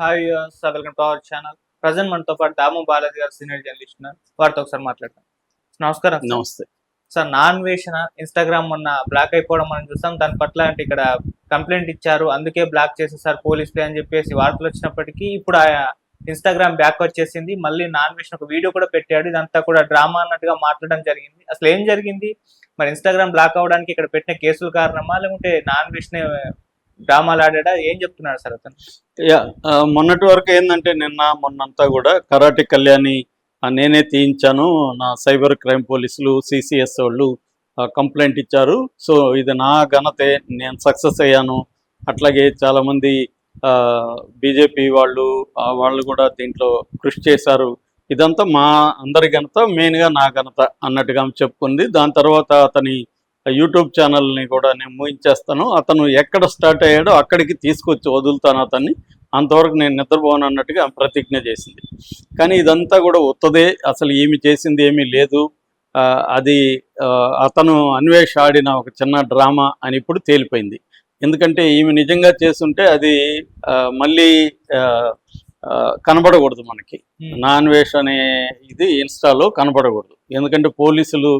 Hi sir welcome to our channel present మనతో పాటు దాము బాలాజీ గారు సీనియర్ జర్నలిస్ట్ ఉన్నారు. వారితో ఒకసారి మాట్లాడతాం నమస్కారం. నమస్తే. సార్ నాన్ వేషన్ ఇన్స్టాగ్రామ్ మొన్న బ్లాక్ అయిపోవడం మనం చూసాం. దాని పట్ల అంటే ఇక్కడ కంప్లైంట్ ఇచ్చారు. అందుకే బ్లాక్ చేసేసారు పోలీసులే అని చెప్పేసి వార్తలు వచ్చినప్పటికీ ఇప్పుడు ఆ ఇన్స్టాగ్రామ్ బ్యాక్ వచ్చేసింది మళ్ళీ నాన్ వేషన్ ఒక వీడియో కూడా పెట్టాడు. ఇదంతా కూడా డ్రామా అన్నట్టుగా మాట్లాడడం జరిగింది. అసలు ఏం జరిగింది? మరి ఇన్స్టాగ్రామ్ బ్లాక్ అవడానికి ఇక్కడ పెట్టిన కేసుల కారణమా? లేకుంటే నాన్ వేషన్ డ్రామాలు ఆడా ఏం చెప్తున్నాడు సార్ అతను? మొన్నటి వరకు ఏంటంటే నిన్న మొన్నంతా కూడా కరాటి కళ్యాణి నేనే తీయించాను. నా సైబర్ క్రైమ్ పోలీసులు సిసిఎస్ వాళ్ళు కంప్లైంట్ ఇచ్చారు. సో ఇది నా ఘనతే నేను సక్సెస్ అయ్యాను. అట్లాగే చాలామంది బీజేపీ వాళ్ళు వాళ్ళు కూడా దీంట్లో కృషి చేశారు. ఇదంతా మా అందరి ఘనత మెయిన్గా నా ఘనత అన్నట్టుగా చెప్పుకుంది. దాని తర్వాత అతని యూట్యూబ్ ఛానల్ని కూడా నేను మూయించేస్తాను అతను ఎక్కడ స్టార్ట్ అయ్యాడో అక్కడికి తీసుకొచ్చి వదులుతాను అతన్ని. అంతవరకు నేను నిద్రపోను అన్నట్టుగా ప్రతిజ్ఞ చేసింది. కానీ ఇదంతా కూడా ఉత్తదే అసలు ఏమి చేసింది ఏమీ లేదు. అది అతను అన్వేష్ ఆడిన ఒక చిన్న డ్రామా అని ఇప్పుడు తేలిపోయింది. ఎందుకంటే ఈమె నిజంగా చేస్తుంటే అది మళ్ళీ కనబడకూడదు మనకి. నాన్ వేష్ అనే ఇది ఇన్స్టాలో కనబడకూడదు. ఎందుకంటే పోలీసులు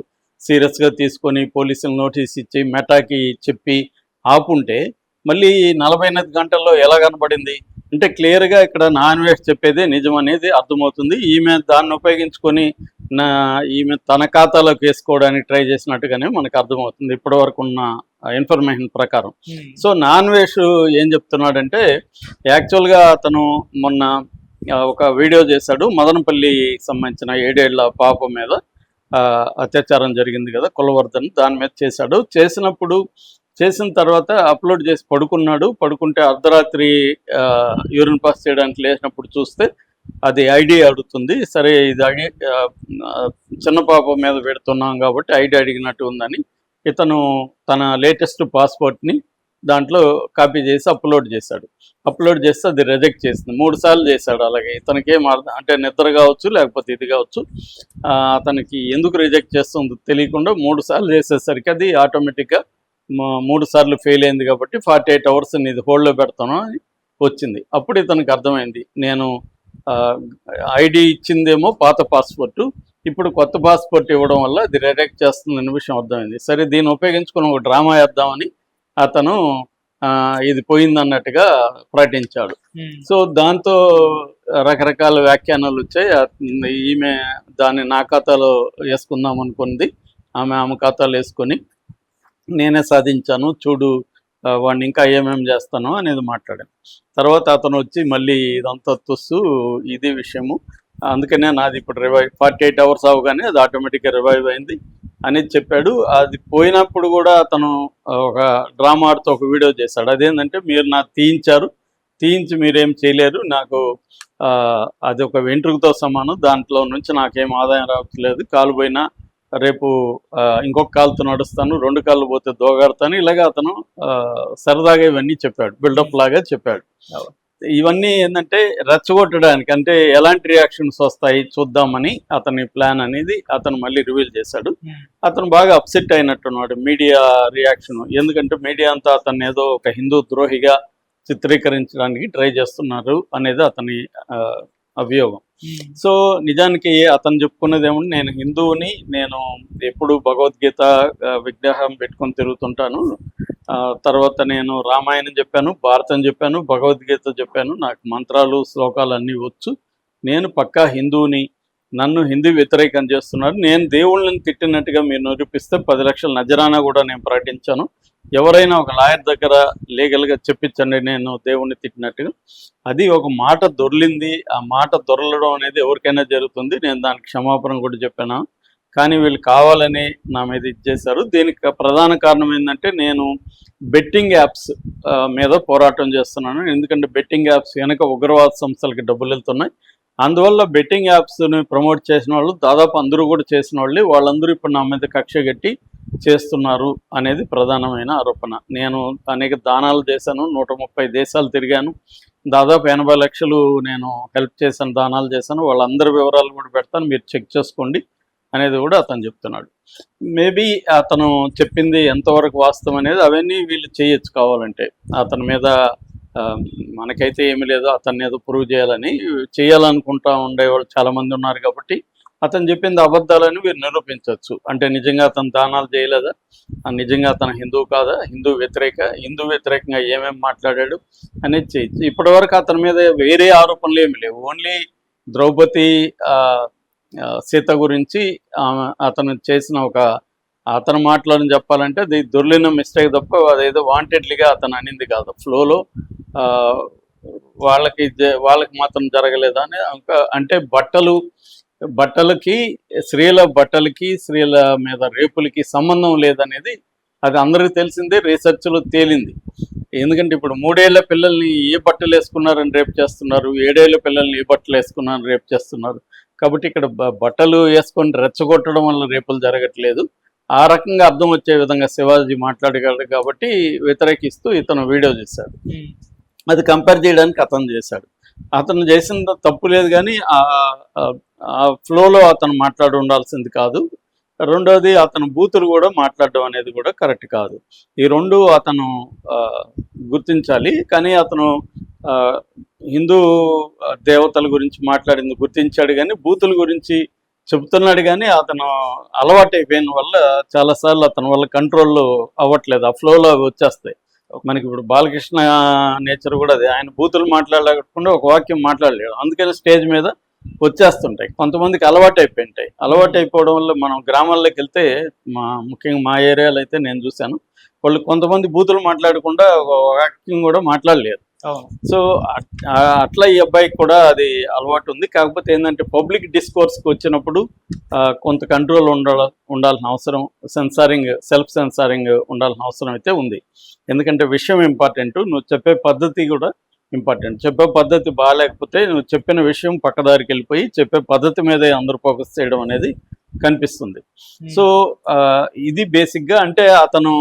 సీరియస్గా తీసుకొని పోలీసులు నోటీస్ ఇచ్చి మెటాకి చెప్పి ఆపుంటే మళ్ళీ నలభై ఎనిమిది గంటల్లో ఎలా కనబడింది? అంటే క్లియర్గా ఇక్కడ నాన్ వేష్ చెప్పేదే నిజం అనేది అర్థమవుతుంది. ఈమె దాన్ని ఉపయోగించుకొని నా ఈమె తన ఖాతాలోకి వేసుకోవడానికి ట్రై చేసినట్టుగానే మనకు అర్థమవుతుంది ఇప్పటి వరకు ఉన్న ఇన్ఫర్మేషన్ ప్రకారం. సో నాన్ వేష్ ఏం చెప్తున్నాడంటే యాక్చువల్గా అతను మొన్న ఒక వీడియో చేశాడు. మదనపల్లి సంబంధించిన ఏడేళ్ళ పాప మీద అత్యాచారం జరిగింది కదా కులవర్ధన్ దాని మీద చేశాడు. చేసినప్పుడు చేసిన తర్వాత అప్లోడ్ చేసి పడుకున్నాడు. పడుకుంటే అర్ధరాత్రి యూరిన్ పాస్ చేయడానికి లేచినప్పుడు చూస్తే అది ఐడి అడుగుతుంది. సరే ఇది ఐడి చిన్న పాప మీద పెడుతున్నాం కాబట్టి ఐడి అడిగినట్టు ఉందని ఇతను తన లేటెస్ట్ పాస్పోర్ట్ని దాంట్లో కాపీ చేసి అప్లోడ్ చేశాడు. అప్లోడ్ చేస్తే అది రిజెక్ట్ చేసింది. మూడు సార్లు చేశాడు అలాగే. ఇతనికి ఏం అర్థం అంటే నిద్ర కావచ్చు లేకపోతే ఇది కావచ్చు అతనికి ఎందుకు రిజెక్ట్ చేస్తుందో తెలియకుండా మూడు సార్లు చేసేసరికి అది ఆటోమేటిక్గా మూడు సార్లు ఫెయిల్ అయింది కాబట్టి ఫార్టీ ఎయిట్ అవర్స్ ఇది హోల్డ్లో పెడతాను అని వచ్చింది. అప్పుడు ఇతనికి అర్థమైంది. నేను ఐడి ఇచ్చిందేమో పాత పాస్పోర్టు ఇప్పుడు కొత్త పాస్పోర్ట్ ఇవ్వడం వల్ల అది రిజెక్ట్ చేస్తుందనే విషయం అర్థమైంది. సరే దీన్ని ఉపయోగించుకుని ఒక డ్రామా వేద్దామని అతను ఆ, ఇది పోయిందన్నట్టుగా ప్రకటించాడు. సో దాంతో రకరకాల వ్యాఖ్యానాలు వచ్చాయి. ఈమె దాన్ని నా ఖాతాలో వేసుకుందాం అనుకుంది. ఆమె ఆమె ఖాతాలో వేసుకొని నేనే సాధించాను చూడు వాడిని ఇంకా ఏమేమి చేస్తాను అనేది మాట్లాడాను. తర్వాత అతను వచ్చి మళ్ళీ ఇదంతా తుస్సు ఇది విషయము. అందుకనే నాది ఇప్పుడు రివైవ్ ఫార్టీ ఎయిట్ అవర్స్ అవగానే అది ఆటోమేటిక్గా రివైవ్ అయింది. అనేది చెప్పాడు. అది పోయినప్పుడు కూడా అతను ఒక డ్రామా ఆడుతూ ఒక వీడియో చేశాడు. అదేంటంటే మీరు నాకు తీయించారు. తీయించి మీరేం చేయలేరు. నాకు ఆ, అది ఒక వెంట్రుకతో సమానం. దాంట్లో నుంచి నాకేం ఆదాయం రావట్లేదు. కాలు పోయినా రేపు ఇంకొక కాలుతో నడుస్తాను. రెండు కాళ్ళు పోతే దోగాడతాను. ఇలాగ అతను ఆ, సరదాగా ఇవన్నీ చెప్పాడు. బిల్డప్ లాగా చెప్పాడు. ఇవన్నీ ఏంటంటే రెచ్చగొట్టడానికి అంటే ఎలాంటి రియాక్షన్స్ వస్తాయి చూద్దామని అతని ప్లాన్ అనేది అతను మళ్ళీ రివీల్ చేశాడు. అతను బాగా అప్సెట్ అయినట్టున్నాడు మీడియా రియాక్షన్ ఎందుకంటే మీడియా అంతా అతన్ని ఏదో ఒక హిందూ ద్రోహిగా చిత్రీకరించడానికి ట్రై చేస్తున్నారు అనేది అతని అభియోగం. సో నిజానికి అతను చెప్పుకున్నది ఏమంటే నేను హిందువుని నేను ఎప్పుడు భగవద్గీత విగ్రహం పెట్టుకొని తిరుగుతుంటాను. తర్వాత నేను రామాయణం చెప్పాను భారతం చెప్పాను భగవద్గీత చెప్పాను నాకు మంత్రాలు శ్లోకాలు అన్నీ వచ్చు. నేను పక్కా హిందువుని నన్ను హిందీ వ్యతిరేకం చేస్తున్నారు. నేను దేవుళ్ళని తిట్టినట్టుగా మీరు నిరూపిస్తే పది లక్షల నజరానా కూడా నేను ప్రకటించాను. ఎవరైనా ఒక లాయర్ దగ్గర లీగల్గా చెప్పించండి నేను దేవుణ్ణి తిట్టినట్టుగా. అది ఒక మాట దొర్లింది. ఆ మాట దొరలడం అనేది ఎవరికైనా జరుగుతుంది. నేను దానికి క్షమాపణ కూడా చెప్పాను. కానీ వీళ్ళు కావాలని నా మీద ఇచ్చేశారు దీనికి ప్రధాన కారణం ఏంటంటే నేను బెట్టింగ్ యాప్స్ మీద పోరాటం చేస్తున్నాను. ఎందుకంటే బెట్టింగ్ యాప్స్ వెనక ఉగ్రవాద సంస్థలకి డబ్బులు వెళ్తున్నాయి. అందువల్ల బెట్టింగ్ యాప్స్ని ప్రమోట్ చేసిన వాళ్ళు దాదాపు అందరూ కూడా చేసిన వాళ్ళే. వాళ్ళందరూ ఇప్పుడు నా మీద కక్ష కట్టి చేస్తున్నారు అనేది ప్రధానమైన ఆరోపణ. నేను అనేక దానాలు చేశాను. నూట ముప్పై దేశాలు తిరిగాను. దాదాపు ఎనభై లక్షలు నేను హెల్ప్ చేశాను దానాలు చేశాను. వాళ్ళందరి వివరాలు కూడా పెడతాను. మీరు చెక్ చేసుకోండి. అనేది కూడా అతను చెప్తున్నాడు. మేబీ అతను చెప్పింది ఎంతవరకు వాస్తవం అనేది అవన్నీ వీళ్ళు చేయొచ్చు కావాలంటే. అతని మీద ఆ, మనకైతే ఏమీ లేదు అతన్ని ఏదో ప్రూవ్ చేయాలని చేయాలనుకుంటా ఉండేవాళ్ళు చాలా మంది ఉన్నారు కాబట్టి అతను చెప్పింది అబద్ధాలని వీరు నిరూపించవచ్చు. అంటే నిజంగా అతను దానాలు చేయలేదా? నిజంగా అతను హిందువు కాదా? హిందూ వ్యతిరేక హిందూ వ్యతిరేకంగా ఏమేమి మాట్లాడాడు అనేది చేయొచ్చు. ఇప్పటి వరకు అతని మీద వేరే ఆరోపణలు ఏమి లేవు. ఓన్లీ ద్రౌపది ఆ, సీత గురించి ఆమె అతను చేసిన ఒక అతను మాటలను చెప్పాలంటే అది దొర్లిన మిస్టేక్ తప్ప అదేదో వాంటెడ్లీగా అతను అనింది కాదు. ఫ్లోలో వాళ్ళకి వాళ్ళకి మాత్రం జరగలేదని అని అంటే బట్టలు బట్టలకి స్త్రీల బట్టలకి స్త్రీల మీద రేపులకి సంబంధం లేదనేది అది అందరికీ తెలిసిందే రీసెర్చ్లో తేలింది. ఎందుకంటే ఇప్పుడు మూడేళ్ళ పిల్లల్ని ఏ బట్టలు వేసుకున్నారని రేపు చేస్తున్నారు ఏడేళ్ళ పిల్లల్ని ఏ బట్టలు వేసుకున్నారని రేపు చేస్తున్నారు. కాబట్టి ఇక్కడ బట్టలు వేసుకొని రెచ్చగొట్టడం వల్ల రేపులు జరగట్లేదు. ఆ రకంగా అర్థం వచ్చే విధంగా శివాజీ మాట్లాడగలడు కాబట్టి వ్యతిరేకిస్తూ ఇతను వీడియో చేశాడు. అది కంపేర్ చేయడానికి అతను చేశాడు. అతను చేసిన తప్పు లేదు కానీ ఆ- ఫ్లోలో అతను మాట్లాడి ఉండాల్సింది కాదు. రెండోది అతను బూతులు కూడా మాట్లాడడం అనేది కూడా కరెక్ట్ కాదు. ఈ రెండు అతను గుర్తించాలి. కానీ అతను ఆ, హిందూ దేవతల గురించి మాట్లాడింది గుర్తించాడు కానీ బూతుల గురించి చెబుతున్నాడు కానీ అతను అలవాటు అయిపోయిన వల్ల చాలాసార్లు అతని వల్ల కంట్రోల్ అవ్వట్లేదు. ఆ ఫ్లోలో అవి వచ్చేస్తాయి. మనకి ఇప్పుడు బాలకృష్ణ నేచర్ కూడా అదే. ఆయన బూతులు మాట్లాడకుండా ఒక వాక్యం మాట్లాడలేడు. అందుకని స్టేజ్ మీద వచ్చేస్తుంటాయి. కొంతమందికి అలవాటు అయిపోయింటాయి అలవాటు అయిపోవడం వల్ల మనం గ్రామాల్లోకి వెళ్తే మా ముఖ్యంగా మా ఏరియాలో అయితే నేను చూశాను వాళ్ళు కొంతమంది బూతులు మాట్లాడకుండా ఒక వాక్యం కూడా మాట్లాడలేరు. సో అట్లా ఈ అబ్బాయికి కూడా అది అలవాటు ఉంది. కాకపోతే ఏంటంటే పబ్లిక్ డిస్కోర్స్కి వచ్చినప్పుడు కొంత కంట్రోల్ ఉండాల ఉండాల్సిన అవసరం సెన్సారింగ్ సెల్ఫ్ సెన్సారింగ్ ఉండాల్సిన అవసరం అయితే ఉంది. ఎందుకంటే విషయం ఇంపార్టెంట్. నువ్వు చెప్పే పద్ధతి కూడా ఇంపార్టెంట్. చెప్పే పద్ధతి బాగాలేకపోతే నువ్వు చెప్పిన విషయం పక్కదారికి వెళ్ళిపోయి చెప్పే పద్ధతి మీదే అందరూ ఫోకస్ చేయడం అనేది కనిపిస్తుంది. సో ఇది బేసిక్గా అంటే అతను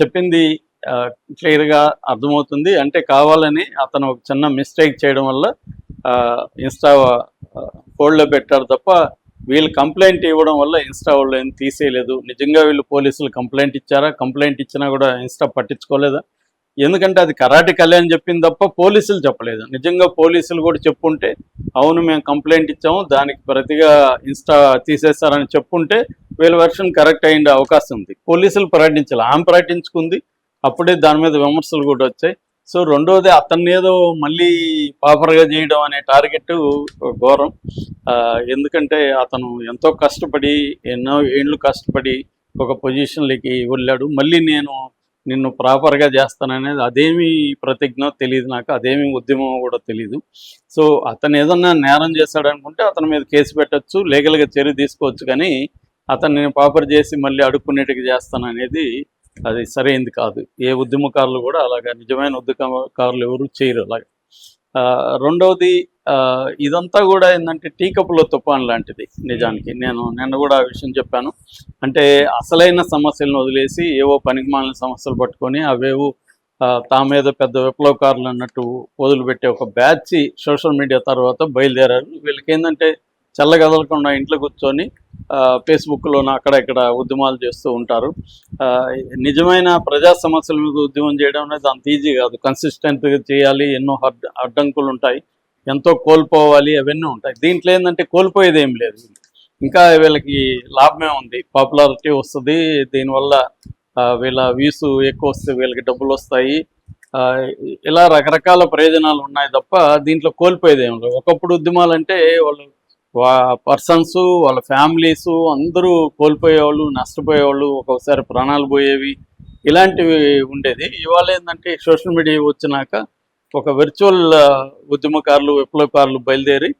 చెప్పింది క్లియర్గా అర్థమవుతుంది. అంటే కావాలని అతను ఒక చిన్న మిస్టేక్ చేయడం వల్ల ఇన్స్టా హోల్డ్లో పెట్టారు తప్ప వీళ్ళు కంప్లైంట్ ఇవ్వడం వల్ల ఇన్స్టా వాళ్ళు ఏం తీసేయలేదు. నిజంగా వీళ్ళు పోలీసులు కంప్లైంట్ ఇచ్చారా? కంప్లైంట్ ఇచ్చినా కూడా ఇన్స్టా పట్టించుకోలేదా? ఎందుకంటే అది కరాటి కళ్యాణ్ చెప్పింది తప్ప పోలీసులు చెప్పలేదు. నిజంగా పోలీసులు కూడా చెప్పుంటే అవును మేము కంప్లైంట్ ఇచ్చాము దానికి ప్రతిగా ఇన్స్టా తీసేస్తారని చెప్పుంటే వీళ్ళ వెర్షన్ కరెక్ట్ అయ్యే అవకాశం ఉంది. పోలీసులు ప్రకటించాలి. ఆమె ప్రకటించుకుంది అప్పుడే దాని మీద విమర్శలు కూడా వచ్చాయి. సో రెండోది అతన్ని ఏదో మళ్ళీ పాపర్గా చేయడం అనే టార్గెట్ ఘోరం. ఎందుకంటే అతను ఎంతో కష్టపడి ఎన్నో ఏళ్ళు కష్టపడి ఒక పొజిషన్లకి వెళ్ళాడు. మళ్ళీ నేను నిన్ను ప్రాపర్గా చేస్తాననేది అదేమి ప్రతిజ్ఞ తెలియదు నాకు అదేమి ఉద్యమం కూడా తెలియదు సో అతను ఏదన్నా నేరం చేశాడు అనుకుంటే అతని మీద కేసు పెట్టచ్చు లీగల్గా చర్య తీసుకోవచ్చు కానీ అతన్ని నేను పాపర్ చేసి మళ్ళీ అడుక్కునేట్టుగా చేస్తాననేది అది సరైనది కాదు. ఏ ఉద్యమకారులు కూడా అలాగా నిజమైన ఉద్యమకారులు ఎవరు చేయరు అలాగా. ఆ, రెండవది ఆ, ఇదంతా కూడా ఏంటంటే టీ కప్పులో తుఫాన్ లాంటిది నిజానికి. నేను నిన్న కూడా ఆ విషయం చెప్పాను. అంటే అసలైన సమస్యలను వదిలేసి ఏవో పనికిమాలిన సమస్యలు పట్టుకొని అవేవో తా తామేదో పెద్ద విప్లవకారులు అన్నట్టు వదిలిపెట్టే ఒక బ్యాచ్ సోషల్ మీడియా తర్వాత బయలుదేరారు. వీళ్ళకి ఏంటంటే చల్లగదలకుండా ఇంట్లో కూర్చొని ఆ, ఫేస్బుక్లోన అక్కడ ఇక్కడ ఉద్యమాలు చేస్తూ ఉంటారు. ఆ, నిజమైన ప్రజా సమస్యల మీద ఉద్యమం చేయడం అనేది అంత ఈజీ కాదు. కన్సిస్టెంట్గా చేయాలి ఎన్నో అడ్డంకులు ఉంటాయి ఎంతో కోల్పోవాలి అవన్నీ ఉంటాయి. దీంట్లో ఏంటంటే కోల్పోయేది ఏం లేదు. ఇంకా వీళ్ళకి లాభమే ఉంది. పాపులారిటీ వస్తుంది దీనివల్ల ఆ, వీళ్ళ వ్యూస్ ఎక్కువ వస్తే వీళ్ళకి డబ్బులు వస్తాయి. ఆ, ఇలా రకరకాల ప్రయోజనాలు ఉన్నాయి తప్ప దీంట్లో కోల్పోయేది ఏం లేదు. ఒకప్పుడు ఉద్యమాలు అంటే వాళ్ళు పర్సన్స్ వాళ్ళ ఫ్యామిలీస్ అందరూ కోల్పోయేవాళ్ళు నష్టపోయేవాళ్ళు ఒక్కొక్కసారి ప్రాణాలు పోయేవి ఇలాంటివి ఉండేది. ఇవాళ ఏంటంటే సోషల్ మీడియా వచ్చినాక ఒక విర్చువల్ ఉద్యమకారులు విప్లవకారులు బయలుదేరి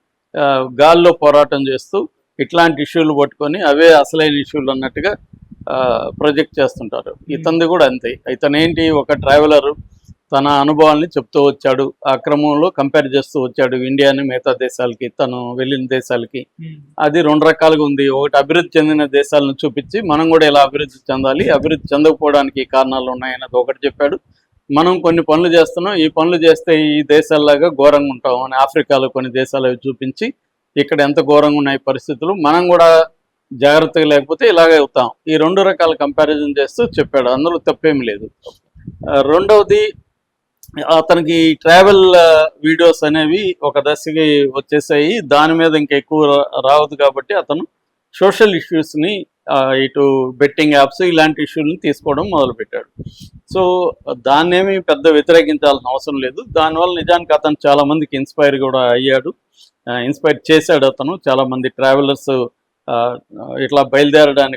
గాల్లో పోరాటం చేస్తూ ఇట్లాంటి ఇష్యూలు పట్టుకొని అవే అసలైన ఇష్యూలు అన్నట్టుగా ప్రొజెక్ట్ చేస్తుంటారు. ఇతనిది కూడా అంతే. ఇతనేంటి? ఒక ట్రావెలర్ తన అనుభవాల్ని చెప్తూ వచ్చాడు. ఆ క్రమంలో కంపేర్ చేస్తూ వచ్చాడు ఇండియాని మిగతా దేశాలకి తను వెళ్ళిన దేశాలకి. అది రెండు రకాలుగా ఉంది. ఒకటి అభివృద్ధి చెందిన దేశాలను చూపించి మనం కూడా ఇలా అభివృద్ధి చెందాలి. అభివృద్ధి చెందకపోవడానికి కారణాలు ఉన్నాయన్నది ఒకటి చెప్పాడు. మనం కొన్ని పనులు చేస్తున్నాం. ఈ పనులు చేస్తే ఈ దేశాల్లాగా ఘోరంగా ఉంటాం అని ఆఫ్రికాలో కొన్ని దేశాలు చూపించి ఇక్కడ ఎంత ఘోరంగా ఉన్నాయి పరిస్థితులు మనం కూడా జాగ్రత్తగా లేకపోతే ఇలాగే అవుతాం. ఈ రెండు రకాల కంపారిజన్ చేస్తూ చెప్పాడు. అందులో తప్పేం లేదు. రెండవది అతనికి ట్రావెల్ వీడియోస్ uh, అనేవి ఒక దశకి వచ్చేసాయి. దాని మీద ఇంకా ఎక్కువ రావద్దు కాబట్టి అతను సోషల్ ఇష్యూస్ని ఇటు బెట్టింగ్ యాప్స్ ఇలాంటి ఇష్యూని తీసుకోవడం మొదలుపెట్టాడు. సో దాన్నేమి పెద్ద వ్యతిరేకించాల్సిన అవసరం లేదు. దానివల్ల నిజానికి అతను చాలా మందికి ఇన్స్పైర్ కూడా అయ్యాడు. ఇన్స్పైర్ చేశాడు అతను. చాలా మంది ట్రావెలర్స్ ఇట్లా బయలుదేరడానికి